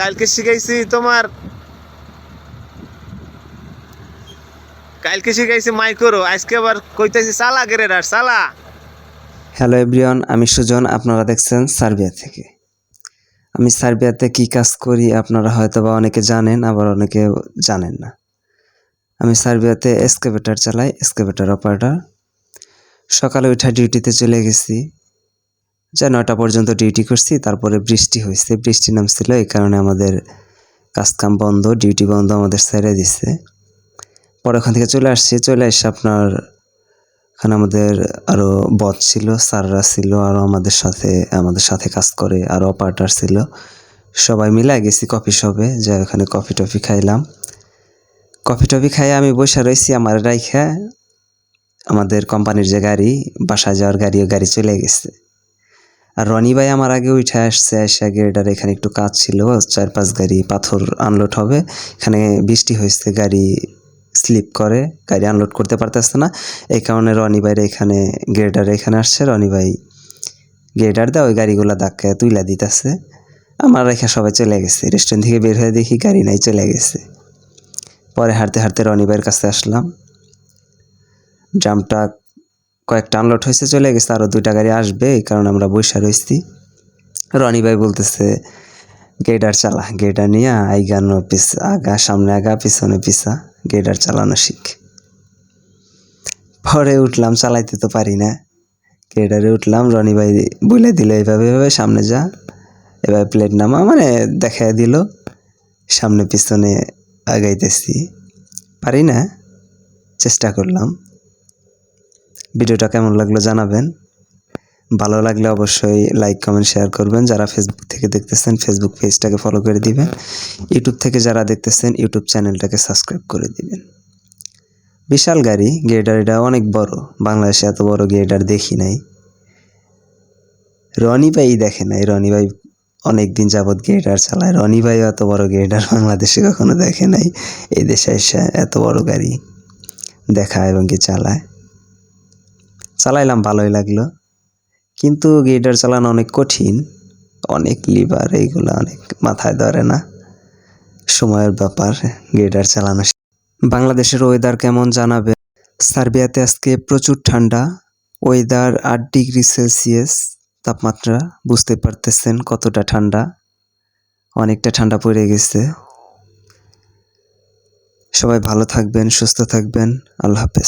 কালকে শিখাইছি তোমার। কালকে শিখাইছি মাইক্রো। আজকে আবার কইতেছি, সালা গ্রেডার, সালা। হ্যালো এভরিওয়ান আমি সুজন, আপনারা দেখছেন সার্বিয়া থেকে। আমি সার্বিয়াতে কি কাজ করি আপনারা হয়তো বা অনেকে জানেন, আবার অনেকে জানেন না। আমি সার্বিয়াতে এসকেভেটার চালাই, এসকেভেটার অপারেটার। সকালে উঠা ডিউটিতে চলে গেছি। যা নয়টা পর্যন্ত ডিউটি করছি, তারপরে বৃষ্টি হয়েছে। বৃষ্টি নামছিল, এই কারণে আমাদের কাজকাম বন্ধ, ডিউটি বন্ধ আমাদের ছেড়ে দিচ্ছে পরে ওখান থেকে চলে আসছি। চলে এসে আপনার এখানে আমাদের আরও বস ছিল, স্যাররা ছিল আরও আমাদের সাথে আমাদের সাথে কাজ করে আরও অপারেটার ছিল। সবাই মিলে গেছি কফি শপে, যে ওখানে কফি টফি খাইলাম। কফি টফি খাই আমি বসে রয়েছি আমার রাইখা আমাদের কোম্পানির যে গাড়ি, বাসায় যাওয়ার গাড়ি গাড়ি চলে গেছে। আর রনি ভাই আমার আগে উঠে আসছে, এসে গেটার এখানে একটু কাজ ছিল চার পাঁচ গাড়ি পাথর আনলোড হবে। এখানে বৃষ্টি হয়েছে, গাড়ি স্লিপ করে, গাড়ি আনলোড করতে পারতেছে না। এই কারণে রনি ভাইয়ের এখানে গ্রেডার এখানে আসছে, রনি ভাই গ্রেডার দেয়, ওই গাড়িগুলো ধাক্কা তুইলা দিতেছে। আমার রেখা সবাই চলে গেছে রেস্টুরেন্ট থেকে বের হয়ে দেখি গাড়ি নাই, চলে গেছে। পরে হাঁটতে হাঁটতে রনি ভাইয়ের কাছে আসলাম। ড্রামটা কয়েকটা আনলোড হয়েছে, চলে গেছে আরও দুইটা গাড়ি আসবে, এই কারণে আমরা বৈশা রয়েছি। রনি ভাই বলতেছে গেডার চালা গেডার নিয়ে আইগানো পিস, আগা, সামনে আগা, পিছনে পিছা গেডার চালানো শিখ। পরে উঠলাম, চালাইতে তো পারি না। গেডারে উঠলাম রনি ভাই বলে দিল এইভাবে এভাবে সামনে যা। এবার প্লেট নামা মানে দেখা দিল, সামনে পিছনে আগাইতেছি। পারি না? চেষ্টা করলাম। ভিডিওটা কেমন লাগল জানাবেন। ভালো লাগলে অবশ্যই লাইক কমেন্ট শেয়ার করবেন। যারা ফেসবুক থেকে দেখতেছেন ফেসবুক পেজটাকে ফলো করে দিবেন। ইউটিউব থেকে যারা দেখতেছেন ইউটিউব চ্যানেলটাকে সাবস্ক্রাইব করে দিবেন। বিশাল গাড়ি গেডার এটা অনেক বড়। বাংলাদেশে এত বড় গেডার দেখি নাই। রনি ভাই দেখে নাই, রনি ভাই অনেক দিন যাবৎ গেডার চালায়। রনি ভাই এত বড় গেডার বাংলাদেশে কখনো দেখে নাই। এই দেশে এসে এত বড় গাড়ি দেখা এবং কি চালায়। চালাইলাম, ভালোই লাগল। কিন্তু গেডার চালানো অনেক কঠিন। অনেক লিভার এইগুলো অনেক মাথায় ধরে না। সময়ের ব্যাপার গেডার চালানো বাংলাদেশের ওয়েদার কেমন জানাবে? সার্বিয়াতে আজকে প্রচুর ঠান্ডা। ওয়েদার আট ডিগ্রি সেলসিয়াস তাপমাত্রা বুঝতে পারতেছেন কতটা ঠান্ডা। অনেকটা ঠান্ডা পড়ে গেছে। সবাই ভালো থাকবেন, সুস্থ থাকবেন। আল্লাহ হাফেজ।